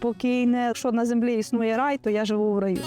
тихе, спокійне. Якщо на землі існує рай, то я живу в раю.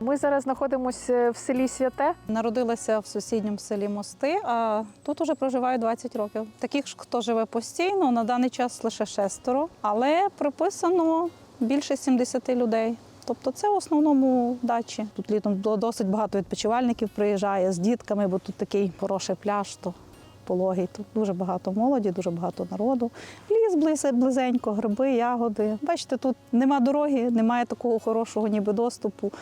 Ми зараз знаходимося в селі Святе. Народилася в сусідньому селі Мости, а тут уже проживаю 20 років. Таких, ж, хто живе постійно, на даний час лише шестеро, але приписано більше 70 людей. Тобто це в основному дачі. Тут літом було досить багато відпочивальників приїжджає з дітками, бо тут такий хороший пляж, то пологий. Тут дуже багато молоді, дуже багато народу. Ліс близ- близенько, гриби, ягоди. Бачите, тут нема дороги, немає такого хорошого ніби доступу.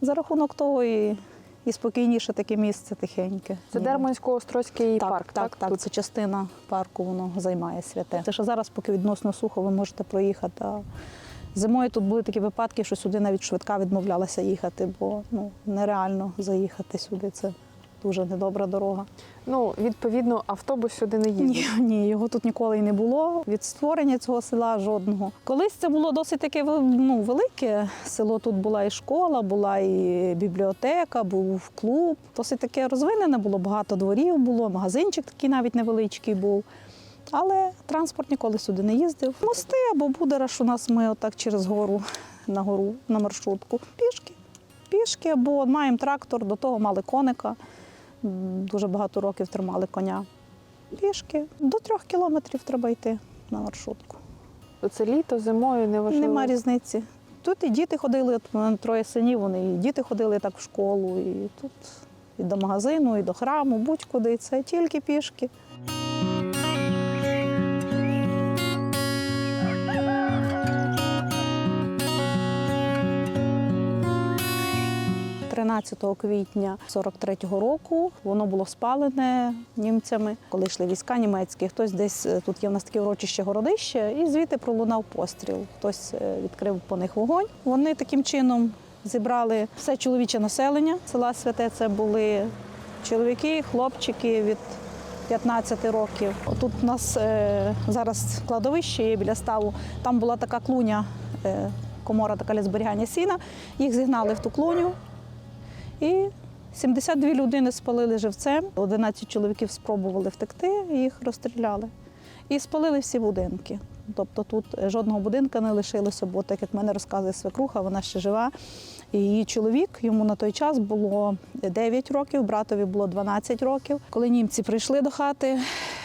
За рахунок того і, і спокійніше таке місце тихеньке. Це. Дермансько-Острозький так, парк. Так, так, Тут це частина парку, воно займає святе. Це що зараз, поки відносно сухо, ви можете проїхати. А зимою тут були такі випадки, що сюди навіть швидка відмовлялася їхати, бо ну, нереально заїхати сюди. Це дуже недобра дорога. ну відповідно автобус сюди не їздить. Ні, ні, його тут ніколи й не було. Від створення цього села жодного. Колись це було досить таке ну, велике село. Тут була і школа, була і бібліотека, був клуб. Досить таке розвинене було, багато дворів було, магазинчик такий навіть невеличкий був. Але транспорт ніколи сюди не їздив. Мости або Будераш у нас ми отак через гору на гору на маршрутку. Пішки. Пішки, або маємо трактор, до того мали коника. Дуже багато років тримали коня. Пішки. До трьох кілометрів треба йти на маршрутку. Це літо, зимою неважливо. Нема різниці. Тут і діти ходили, от у мене троє синів, вони і діти ходили так в школу, і тут і до магазину, і до храму, будь-куди. Це тільки пішки. «13 квітня 43-го року воно було спалене німцями, коли йшли війська німецькі. Хтось десь е, тут є в нас таке урочище городище, і звідти пролунав постріл. Хтось е, відкрив по них вогонь. Вони таким чином зібрали все чоловіче населення села Святе. Це були чоловіки, хлопчики від 15 років. Тут у нас е, зараз кладовище є біля ставу. Там була така клуня, комора така для зберігання сіна. Їх зігнали в ту клуню. І 72 людини спалили живцем. 11 чоловіків спробували втекти, їх розстріляли. І спалили всі будинки. Тобто тут жодного будинка не лишилося, бо так як мене розказує свекруха, вона ще жива. І її чоловік, йому на той час було 9 років, братові було 12 років. Коли німці прийшли до хати,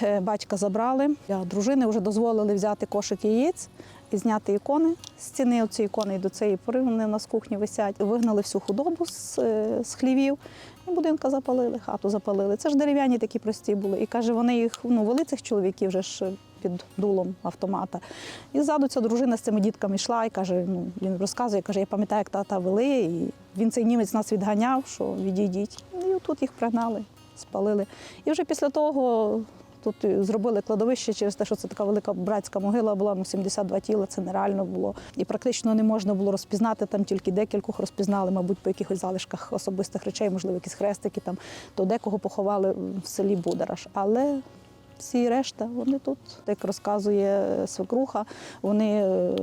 е, батька забрали. Для дружини вже дозволили взяти кошик яєць і зняти ікони з стіни. Оці ікони і до цієї пори вони у нас в кухні висять. Вигнали всю худобу з, е, з хлівів. І будинка запалили, хату запалили. Це ж дерев'яні такі прості були. І каже, вони їх ну, вели цих чоловіків вже ж під дулом автомата. І ззаду ця дружина з цими дітками йшла і каже: ну він розказує, каже, я пам'ятаю, як тата вели, і він цей німець нас відганяв, що відійдіть. І тут їх пригнали, спалили. І вже після того. Тут зробили кладовище через те, що це така велика братська могила була, ну 72 тіла, це нереально було. І практично не можна було розпізнати, там тільки декількох розпізнали, мабуть, по якихось залишках особистих речей, можливо, якісь хрестики, там, то декого поховали в селі Будараш. Але всі решта, вони тут, як розказує свекруха, вони е,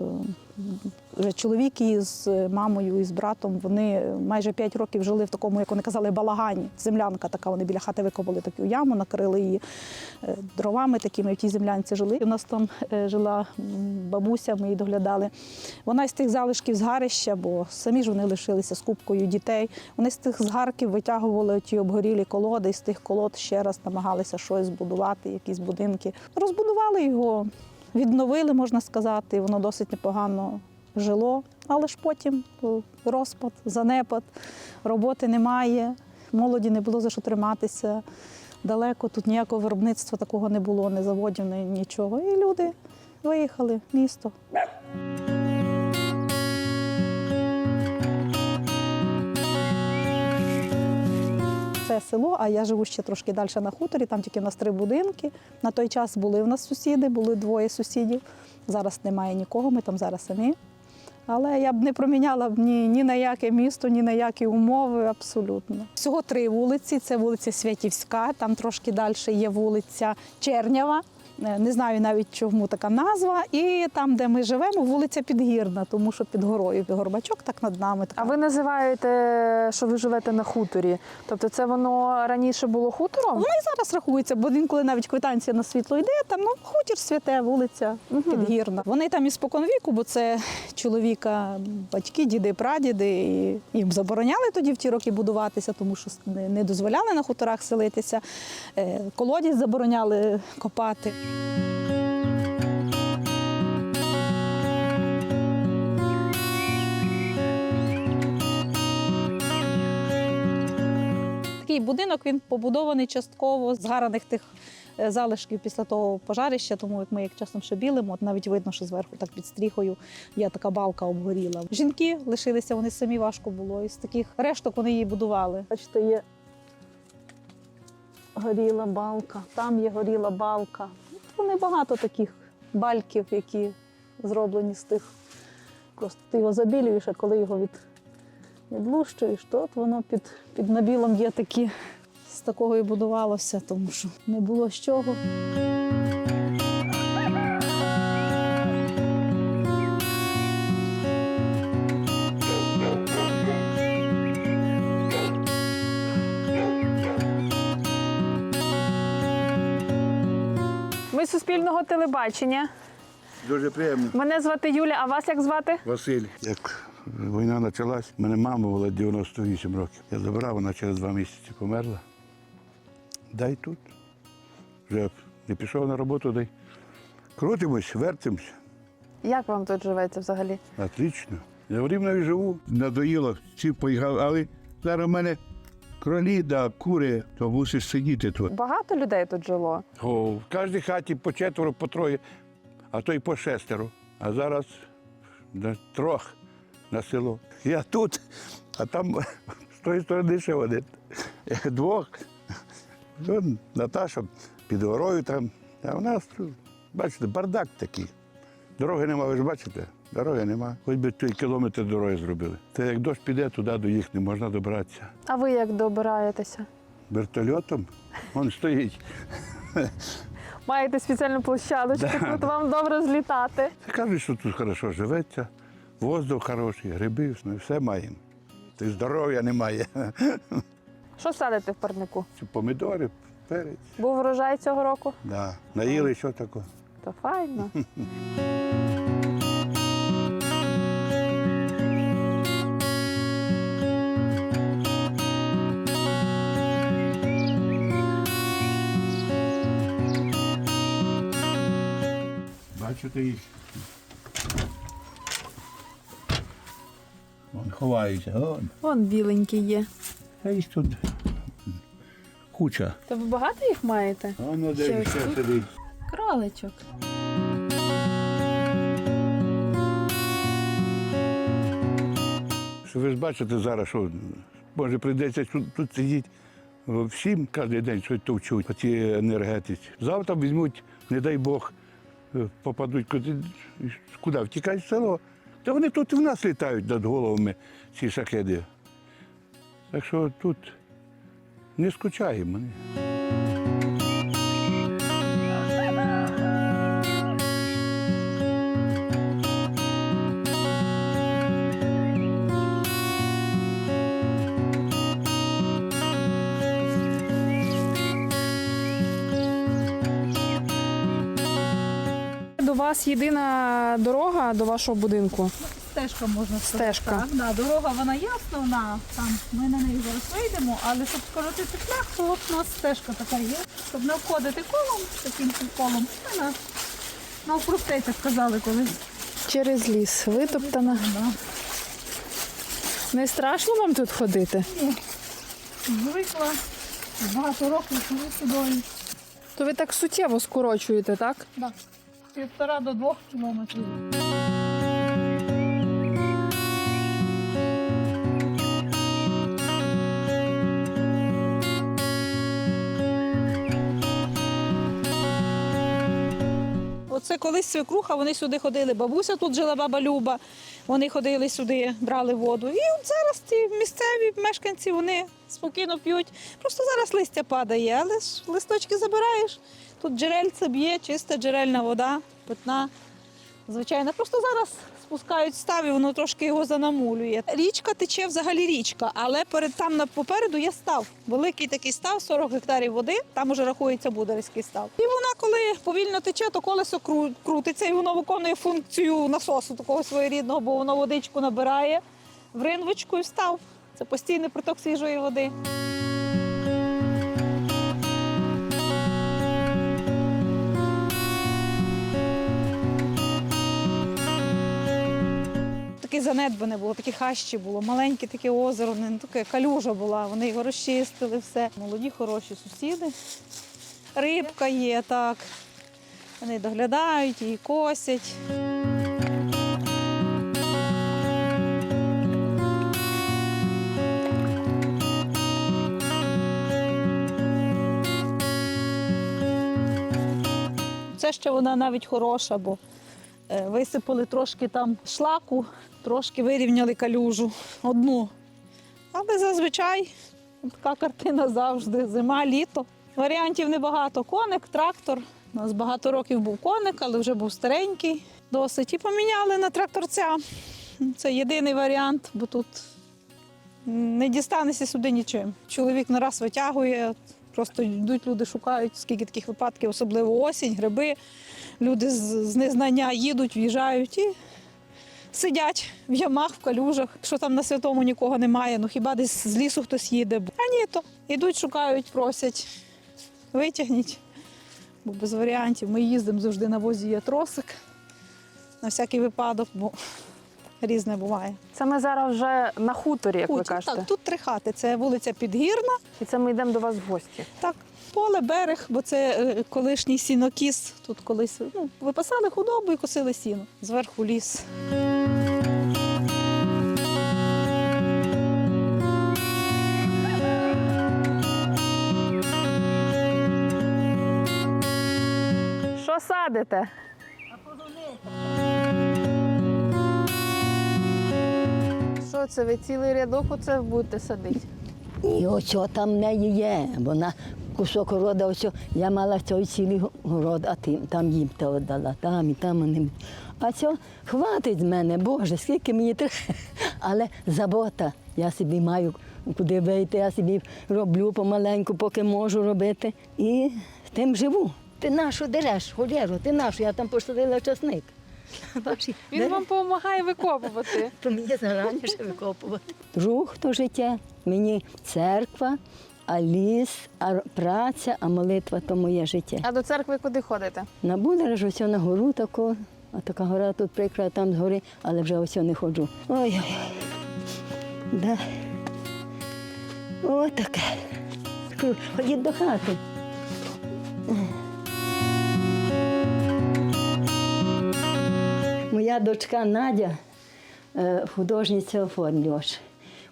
чоловік із мамою і з братом, вони майже 5 років жили в такому, як вони казали, балагані. Землянка така, вони біля хати викопали таку яму, накрили її е, дровами такими, в тій землянці жили. У нас там е, жила бабуся, ми її доглядали. Вона з тих залишків згарища, бо самі ж вони лишилися з кубкою дітей. Вони з тих згарків витягували ті обгорілі колоди, і з тих колод ще раз намагалися щось збудувати, якісь будинки. Розбудували його, відновили, можна сказати, воно досить непогано жило. Але ж потім е, розпад, занепад, роботи немає, молоді не було за що триматися. Далеко тут ніякого виробництва такого не було, не заводів, ні нічого. І люди виїхали в місто. Це село, а я живу ще трошки далі на хуторі, там тільки в нас три будинки. На той час були в нас сусіди, були двоє сусідів. Зараз немає нікого, ми там зараз самі. Але я б не проміняла б ні, ні на яке місто, ні на які умови, абсолютно. Всього три вулиці: це вулиця Святівська, там трошки далі є вулиця Чернява. Е, Не знаю навіть чому така назва. І там, де ми живемо, вулиця Підгірна, тому що під горою Горбачок так над нами. А ви називаєте, що ви живете на хуторі? Тобто це воно раніше було хутором? Воно і зараз рахується, бо інколи навіть квитанція на світло йде, там ну, хутір святе, вулиця Підгірна. Вони там із віку, бо це чоловіка, батьки, діди, прадіди. І їм забороняли тоді в ті роки будуватися, тому що не не дозволяли на хуторах селитися. Е, Колодязь забороняли копати. Такий будинок він побудований частково з гараних тих е, залишків після того пожарища, тому як ми як часом ще білимо, навіть видно, що зверху так під стріхою є така балка обгоріла. Жінки лишилися, вони самі важко було. Із таких решток вони її будували. Бачите, є горіла балка, там є горіла балка. Вони багато таких бальків, які зроблені з тих. Просто ти його забілюєш, а коли його від відлущуєш, то от воно під, під набілом є такі. З такого і будувалося, тому що не було з чого. Суспільного телебачення. Дуже приємно. Мене звати Юля, а вас як звати? Василь. Як війна почалась, мене мама була 98 років. Я забрав, вона через два місяці померла. Дай тут. Вже не пішов на роботу, дай. Крутимось, вертимось. Як вам тут живеться взагалі? Отлично. Я в Рівнові живу. Надоїло, всі поїхали, але зараз в мене кролі да кури, то мусиш сидіти тут. Багато людей тут жило. О, в кожній хаті по четверо, по троє, а то й по шестеро. А зараз на трьох на село. Я тут, а там з тої сторони ще один. Двох. Вон Наташа під горою там. А у нас бачите, бардак такий. Дороги нема, ви ж бачите? Дороги нема. Хоч би той кілометр дороги зробили. Та як дощ піде, туди до їх не можна добратися. А ви як добираєтеся? Вертольотом він стоїть. Маєте спеціальну площадочку, Да. тут вам добре злітати. Кажуть, що тут хорошо живеться, воздух хороший, гриби, ну, все маємо. Та й здоров'я немає. Що садите в парнику? Помідори, перець. Був врожай цього року? Да. Наїли що таке. То файно. Бачите їх. Вон ховаються. Вон. Вон біленький є. А їх тут куча. То ви багато їх маєте? Воно Ще де ще сидить. Кроличок. Що ви ж бачите зараз, що може прийдеться тут, тут сидіти всім кожен день щось товчуть по цій енергетиці. Завтра візьмуть, не дай Бог, попадуть куди, куди втікають в село. Та вони тут і в нас літають над головами, ці шахеди. Так що тут не скучаємо. Вас єдина дорога до вашого будинку. Стежка можна сказати. Стежка. Так, да, дорога вона є основна, там ми на неї зараз вийдемо, але щоб скоротити шлях, то от у нас стежка така є. Щоб не обходити колом, таким колом, ми на, навпростей так казали колись. Через ліс витоптана. Да. Не страшно вам тут ходити? Ні. Звикла багато років живу сюди. То ви так суттєво скорочуєте, так? Да. Півтора до двох кілометрів. Оце колись свекруха, вони сюди ходили. Бабуся тут жила, баба Люба. Вони ходили сюди, брали воду. І от зараз ці місцеві мешканці вони спокійно п'ють. Просто зараз листя падає, але ж листочки забираєш. Тут джерельце б'є, чиста джерельна вода, питна. Звичайно, просто зараз спускають став і воно трошки його занамулює. Річка тече взагалі річка, але перед там попереду є став. Великий такий став, 40 гектарів води. Там уже рахується Бударський став. І вона, коли повільно тече, то колесо кру- крутиться, і воно виконує функцію насосу такого своєрідного, бо воно водичку набирає в ринвочку і в став. Це постійний приток свіжої води. Таке занедбане було, такі хащі було, маленьке таке озеро, не таке калюжа була. Вони його розчистили, все. Молоді, хороші сусіди. Рибка є, так. Вони доглядають, її косять. Це ще вона навіть хороша, бо е, висипали трошки там шлаку, трошки вирівняли калюжу одну. Але зазвичай така картина завжди. Зима, літо. Варіантів небагато. Коник, трактор. У нас багато років був коник, але вже був старенький досить. І поміняли на тракторця. Це єдиний варіант, бо тут не дістанешся сюди нічим. Чоловік не раз витягує, просто йдуть люди, шукають, скільки таких випадків, особливо осінь, гриби. Люди з незнання їдуть, в'їжджають і сидять в ямах, в калюжах. Якщо там на святому нікого немає, ну хіба десь з лісу хтось їде. А ні, то йдуть, шукають, просять, витягніть. Бо без варіантів. Ми їздимо завжди на возі є тросик на всякий випадок, бо різне буває. Це ми зараз вже на хуторі, як ви кажете. Так, тут три хати. Це вулиця Підгірна, І це ми йдемо до вас в гості. так, поле, берег, бо це е, колишній сінокіс. Тут колись ну, випасали худобу і косили сіно. Зверху ліс. Садите? Що це ви цілий рядок оце будете садити? І ось там в неї є. Вона кусок города, ось я мала цей цілий город, а тим, там їм то віддала, там і там вони. А це хватить з мене, Боже, скільки мені треба. Але забота. Я собі маю куди вийти, я собі роблю помаленьку, поки можу робити. І тим живу. Ти нашу дереш, холєру, ти нашу, я там посадила часник. Бачиш, Він дереш? вам допомагає викопувати. то мені зараніше викопувати. Друг то життя, мені церква, а ліс, а праця, а молитва то моє життя. А до церкви куди ходите? На Будережу ось на гору таку, а така гора тут прикра, там згори, але вже ось не ходжу. Ой-ой. Да. О, таке. Ходіть до хати. Моя дочка Надя, е, художниця оформлювач.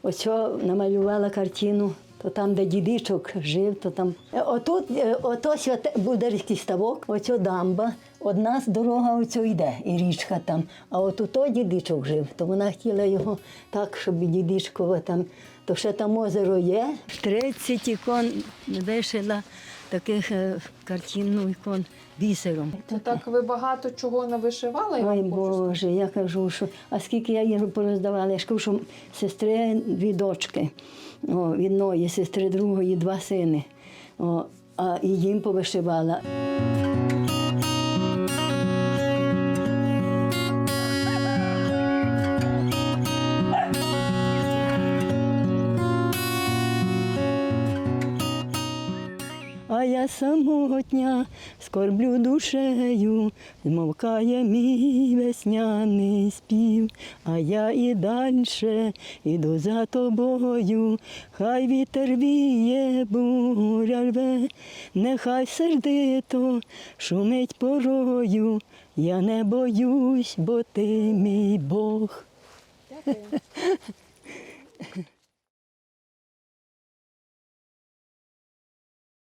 Ось намалювала картину, то там, де дідичок жив, то там. Е, Отут, е, ото святе Бударський ставок, оцю дамба. Одна з дорога оцю йде, і річка там. А от ото дідичок жив, то вона хотіла його так, щоб і там. То ще там озеро є. 30 ікон вишила таких картин, ікон бісером. То так ви багато чого навишивали? я Ой Боже, я кажу, що а скільки я їх пороздавала, я ж кажу, що сестри дві дочки, о, одної сестри другої два сини. О, а і їм повишивала. Самотня скорблю душею, змовкає мій весняний спів, а я і дальше іду за тобою, хай вітер віє, буря рве, нехай сердито шумить порою, я не боюсь, бо ти мій Бог. Дякую.